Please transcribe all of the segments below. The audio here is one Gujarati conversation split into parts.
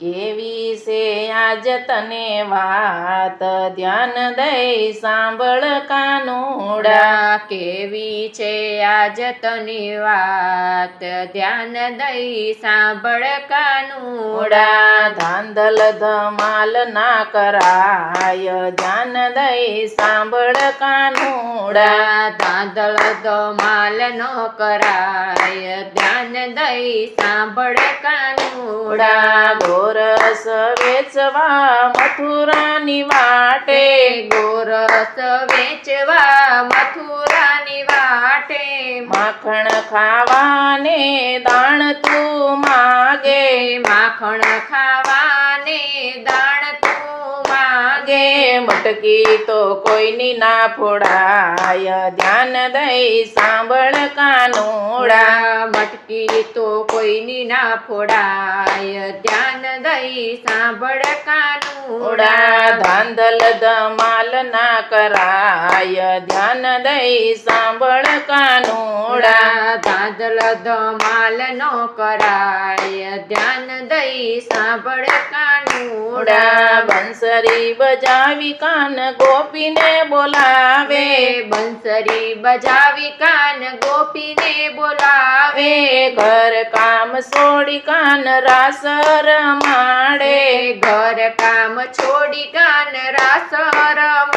કેવી છે આજ તને વાત? ધ્યાન દઈ સાંભળ કાનુડા. કેવી છે આજ તને વાત? ધ્યાન દઈ સાંભળ કાનુડા. ધાંધલ ધમાલ ના કરાય. ધ્યાન દઈ સાંભળ કાનુડા તો માલ નો કરાય. ધ્યાન દઈ સાંભળ કાનુડા. ગોરસ વેચવા મથુરાની વાટે. ગોરસ વેચવા મથુરાની વાટે. માખણ ખાવાને દાણ તું માગે. માખણ ખાવાને મટકી તો કોઈની ના ફોડાય. ધ્યાન દઈ સાંભળ કાનોડા. મટકી તો કોઈની ના ફોડાય. ધ્યાન દઈ સાંભળ કાનોડા. ધાંધલ ધમાલ ના કરાય. ધ્યાન દઈ સાંભળ કાનુડા. ધમાલ નો કરાય. ધ્યાન દઈ સાંભળ કાનુડા. બંસરી બજાવી કાન ગોપીને બોલાવે. બંસરી બજાવી કાન ગોપીને બોલાવે. ઘર કામ છોડી કાન રાસ રમાડે ઘર કામ છોડી કાન રાસ રમાડે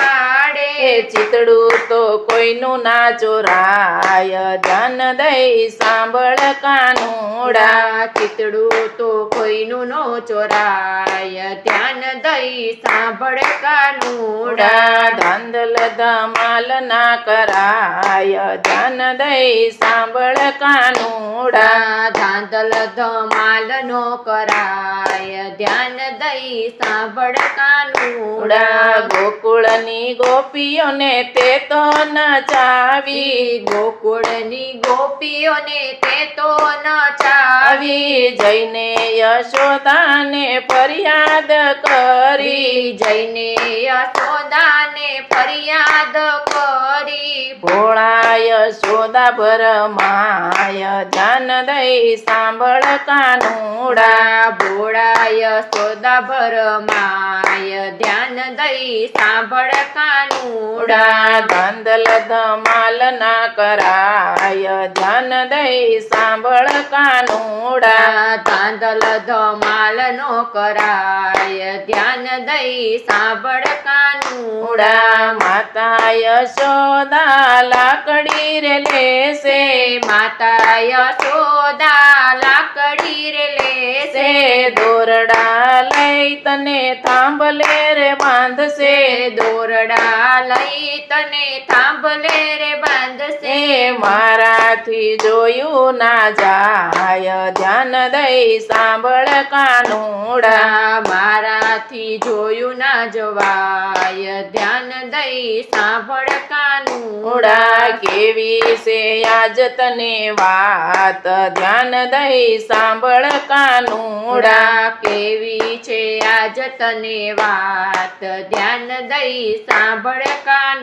ચિતડું તો કોઈનું ના ચોરાય. ધન દઈ સાંભળ કાનુડા. ચિતડું તો કોઈનું નો ચોરાય. ધ્યાન દઈ સાંભળ કાનુડા. ધાંધલ ધમાલ ના કરાય. ધન દઈ સાંભળ કાનુડા. ધાંધલ ધમાલ નો કરાય. ધ્યાન દઈ સાંભળ કાનુડા ગોકુળની ગોપીઓને તે તો નચાવી ગોકુળની ગોપીઓને તે તો નચાવી જઈને યશોદાને ફરિયાદ કરી. જઈને યશોદાને ફરિયાદ કરી. ભોળા યશોદા ભરમાય. ધ્યાન દઈ સાંભળ કાનુડા ભોળા યશોદા ભરમાય ધ્યાન દઈ સાંભળ કાનુડા. ગાંધલ ધમાલ ના કરાય. ધ્યાન દઈ સાંભળ કાનુડા. ગાંધલ ધમાલ નો કરાય. ધ્યાન દઈ સાંભળ કાનુડા. માતા યશોદા લાકડી રે લેશે. માતા યશોદા લાકડી રે લેશે. દોરડા લઈ તને થાંભલે રે બાંધશે. દોરડા લઈ તને થાંભલે રે બાંધશે. મારાથી જોયું ના જાય. ધ્યાન દઈ સાંભળ કાનુડા. મારાથી જોયું ના જવાય. ધ્યાન દઈ સાંભળ કાનુડા. કેવી છે આજ તને વાત? ધ્યાન દઈ સાંભળ કાનુડા. કેવી છે આજ તને વાત? ધ્યાન દઈ સાંભળ કાનુડા.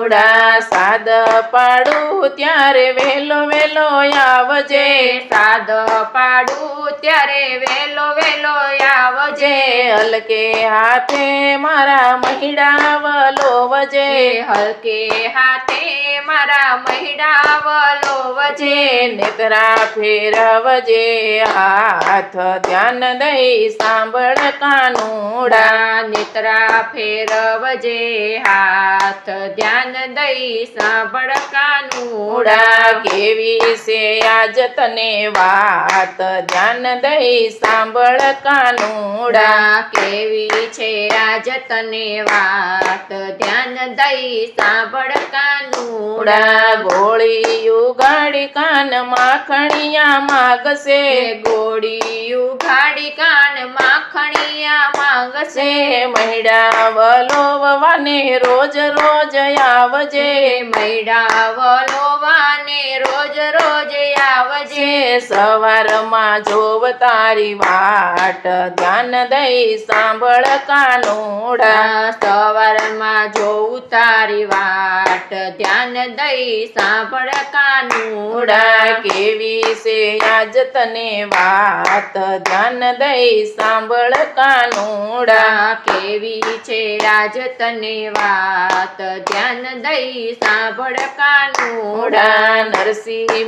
ઉડા સાદ પાડું ત્યારે વેલો વેલો આવજે. સાદ પાડું ત્યારે વેલો વેલો આવજે. હલકે હાથે મારા મહિડા વલોવજે હલકે હાથે મારા મહિડા વલો જે નેત્રા ફેરવજે હાથ ધ્યાન દઈ સાંભળ કાનુડા. નેતરા ફેરવજે હાથ ધ્યાન દઈ સાંભળ કાનુડા કેવી છે આજ તને વાત. ધ્યાન દઈ સાંભળ કાનુડા કેવી છે આજ તને વાત. ધ્યાન દઈ સાંભળ કાનુડા ગોળી યુગાડી કાન માખણિયા માગશે. ગોળી ઉઘાડી કાન માખણિયા માગશે. છે મહિડા વલોવવાને રોજ રોજ આવજે. મૈડા વલોવાને રોજ રોજ આવજે સવારમાં જોવ તારી વાટ ધ્યાન દઈ સાંભળ કાનુડા. સવારમાં જોઉં તારી વાટ ધ્યાન દઈ સાંભળ કાનુડા. કેવી છે આજ તને વાત? ધ્યાન દઈ સાંભળ કાનુડા. કેવી છે આજ તને વાત? ધ્યાન દઈ સાંભળ કાનુડા. નરસિંહ નરસિંહ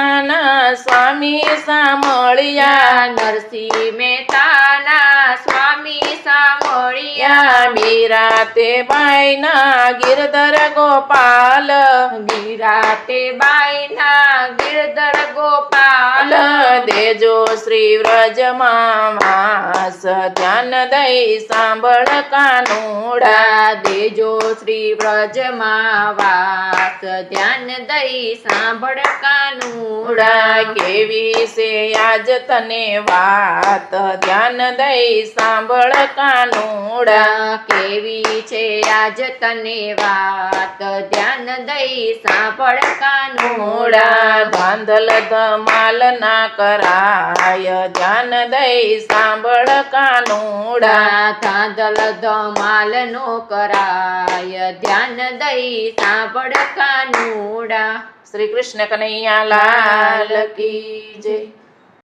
મહેતાના સ્વામી સાંભળ્યા. નરસિંહ મહેતાના સ્વામી સાંભળ્યા. યા બિરાતે બાઈના ગિરધર ગોપાલ. ગિરાતે બાઈના ગિરધર ગોપાલ. પાલ દેજો શ્રી વ્રજમાં વાસ. ધ્યાન દઈ સાંભળ કાનુડા. દેજો શ્રી વ્રજમાં વાસ. ધ્યાન દઈ સાંભળ કેવી છે આજ તને વાત. ધ્યાન દઈ સાંભળ કેવી છે આજ તને વાત. ધ્યાન દઈ સાંભળ મૂડા ધમાલ ના કરાય. ધ્યાન દઈ સાંભળ કાનુડા ધાંધલ ધમાલ નો કરાય. ધ્યાન દઈ સાંભળ કાનુડા શ્રી કૃષ્ણ કનૈયા લાલ કી જય.